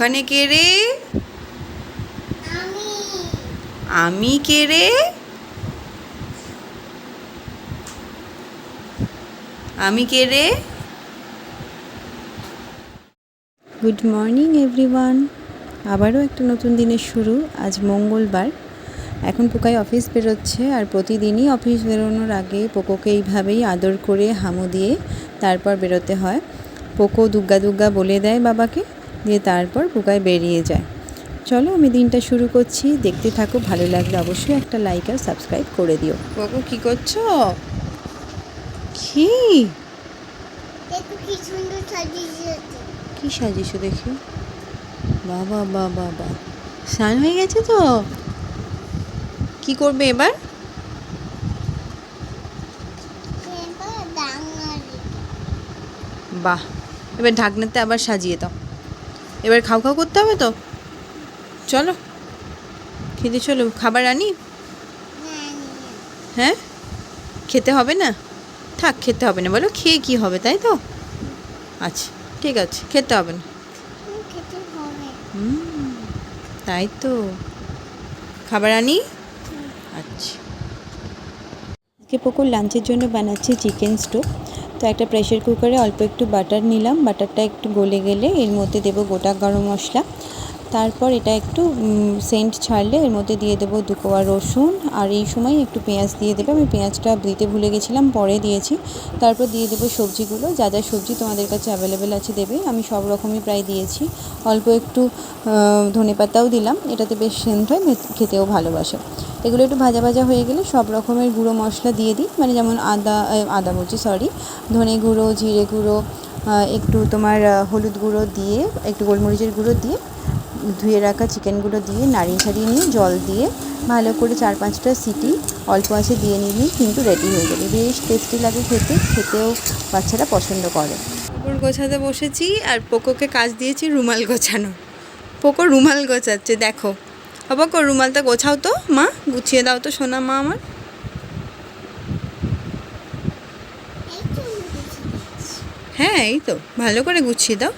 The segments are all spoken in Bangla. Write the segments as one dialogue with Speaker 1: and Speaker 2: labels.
Speaker 1: ওখানে কে রে?
Speaker 2: আমি।
Speaker 1: আমি কে রে? আমি কে রে? গুড মর্নিং এভরিওয়ান আবারও একটা নতুন দিনের শুরু। আজ মঙ্গলবার। এখন পোকাই অফিস বেরোচ্ছে আর প্রতিদিনই অফিস বেরোনোর আগে পোকোকে এইভাবেই আদর করে হামু দিয়ে তারপর বেরোতে হয়। পোকো দুগ্গা দুগ্গা বলে দেয় বাবাকে। দিয়ে তারপর পোকায় বেরিয়ে যায়। চলো আমি দিনটা শুরু করছি। দেখতে থাকো ভালো লাগলে অবশ্যই একটা লাইক আর সাবস্ক্রাইব করে দিও। পোকো কি করছ? কি?
Speaker 2: কি সুন্দর সাজিয়েছে।
Speaker 1: কি সাজিয়েছো দেখি। বাবা বাবা বা স্নান হয়ে গেছে তো? কি করবে এবার?
Speaker 2: এবার
Speaker 1: বাহ এবার ঢাকনাতে আবার সাজিয়ে দাও। এবার খাও খাও করতে হবে তো? চলো, খেতে চলো। খাবার আনি? হ্যাঁ? খেতে হবে না? থাক, খেতে হবে না। বলো, খেয়ে কি হবে, তাই তো? আচ্ছা ঠিক আছে, খেতে হবে না। তাই তো। খাবার আনি? আচ্ছা। আজকে পুকুর লাঞ্চের জন্য বানাচ্ছি চিকেন স্টোভ তো একটা প্রেশার কুকারে অল্প একটু বাটার নিলাম বাটারটা একটু গলে গেলে এর মধ্যে দেবো গোটা গরম মশলা। তারপর এটা একটু সেন্ট ছাড়লে এর মধ্যে দিয়ে দেবো দু কোয়া রসুন, আর এই সময় একটু পেঁয়াজ দিয়ে দেবে। আমি পেঁয়াজটা দিতে ভুলে গেছিলাম, পরে দিয়েছি। তারপর দিয়ে দেবো সবজিগুলো, যা যা সবজি তোমাদের কাছে অ্যাভেলেবেল আছে দেবে। আমি সব রকমই প্রায় দিয়েছি। অল্প একটু ধনে পাতাও দিলাম, এটাতে বেশ সেন্ট হয় খেতেও ভালোবাসে। এগুলো একটু ভাজা ভাজা হয়ে গেলে সব রকমের গুঁড়ো মশলা দিয়ে দিই। মানে যেমন আদা আদা বলছি সরি ধনে গুঁড়ো, জিরে গুঁড়ো একটু তোমার হলুদ গুঁড়ো দিয়ে, একটু গোলমরিচের গুঁড়ো দিয়ে ধুয়ে রাখা চিকেনগুলো দিয়ে, নাড়িয়ে ছাড়িয়ে নিয়ে জল দিয়ে ভালো করে চার পাঁচটা সিটি অল্প আছে দিয়ে নিলেই কিন্তু রেডি হয়ে যাবে। বেশ টেস্টি লাগে খেতে, খেতেও বাচ্চারা পছন্দ করে। কাপড় গোছাতে বসেছি আর পোকোকে কাজ দিয়েছি রুমাল গোছানো পোকো রুমাল গোছাচ্ছে, দেখো। পোকো রুমালটা গোছাও তো, মা। গুছিয়ে দাও তো, সোনা মা আমার। হ্যাঁ এই তো, ভালো করে গুছিয়ে দাও।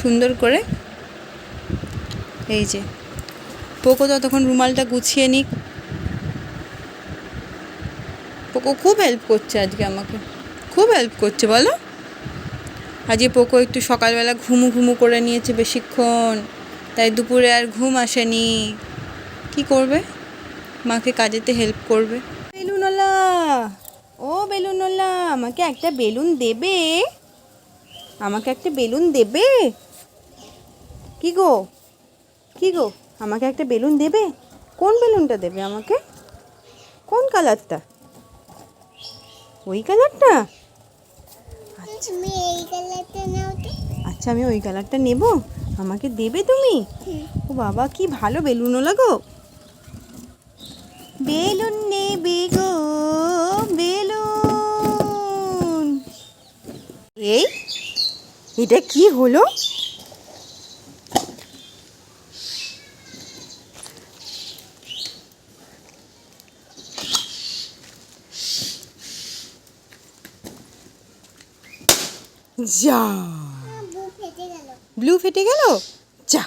Speaker 1: সুন্দর করে। এই যে। পোকো তো তখন রুমালটা গুছিয়ে নিক। পোকো খুব হেল্প করছে আজকে আমাকে। খুব হেল্প করছে, বলো। আজকে পোকো একটু সকালবেলা ঘুমু ঘুমু করে নিয়েছে বেশিক্ষণ। তাই দুপুরে আর ঘুম আসেনি। কি করবে? মাকে কাজেতে হেল্প করবে। বেলুনওয়ালা! ও বেলুনওয়ালা, আমাকে একটা বেলুন দেবে? আমাকে একটা বেলুন দেবে? কি গো? কি গো? আমাকে একটা বেলুন দেবে? কোন বেলুনটা দেবে আমাকে? কোন কালারটা? ওই কালারটা? আচ্ছা আমি ওই কালারটা নেব। আমাকে দেবে তুমি? ও বাবা কি ভালো বেলুন লাগো বেলুন নেবে গো বেলুন। এই এটা কি হলো? যা।
Speaker 2: বউ ফেটে গেল?
Speaker 1: ব্লু ফেটে গেল যা।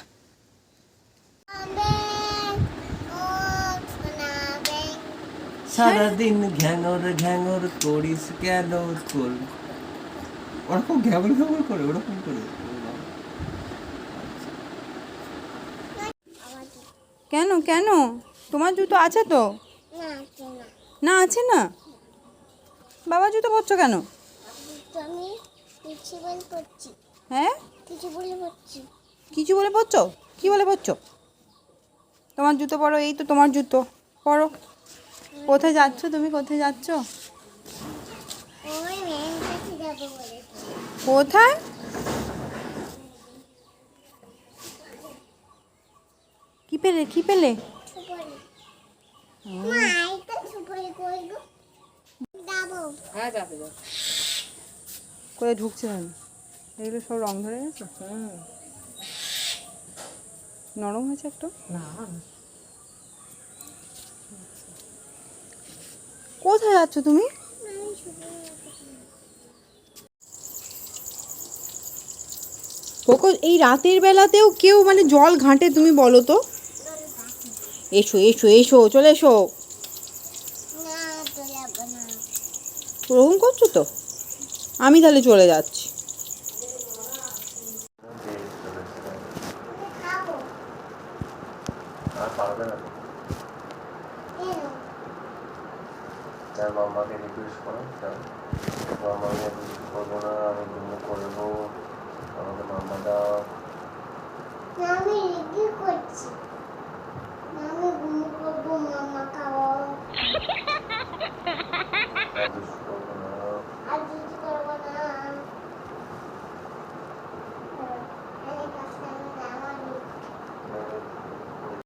Speaker 3: সারাদিন ঘ্যাঙর ঘ্যাঙর করিস কেন তোর? ওরকম ঘ্যাঙর ঘ্যাঙর করে ওরকম করে।
Speaker 1: কেন কেন? তোমার জুতো আছে তো?
Speaker 2: না আছে না।
Speaker 1: না আছে না? বাবা জুতো পরছো কেন
Speaker 2: তো আমি কিছু বলে পড়ছি
Speaker 1: হ্যাঁ?
Speaker 2: কিছু বলে পড়ছি।
Speaker 1: কিছু বলে পরছো কি বলে পরছো তোমার জুতো পরো এই তো তোমার জুতো। পরো। কোথায় যাচ্ছ তুমি? কোথায় যাচ্ছ? কোথায়? কি পেলে? কি পেলে?
Speaker 2: গো? যাব।
Speaker 1: কোথায় ঢুকছে না এগুলো সব রং ধরে গেছে? নরম হয়েছে একটু? কোথায় যাচ্ছ তুমি? এই রাতের বেলাতেও কেউ মানে জল ঘাঁটে তুমি বলো তো? এসো এসো এসো চলে এসো। ওরকম করছ তো? আমি তাহলে চলে যাচ্ছি।
Speaker 4: মামাকে রিকোয়েস্ট করো তার মামাকে করব না আমি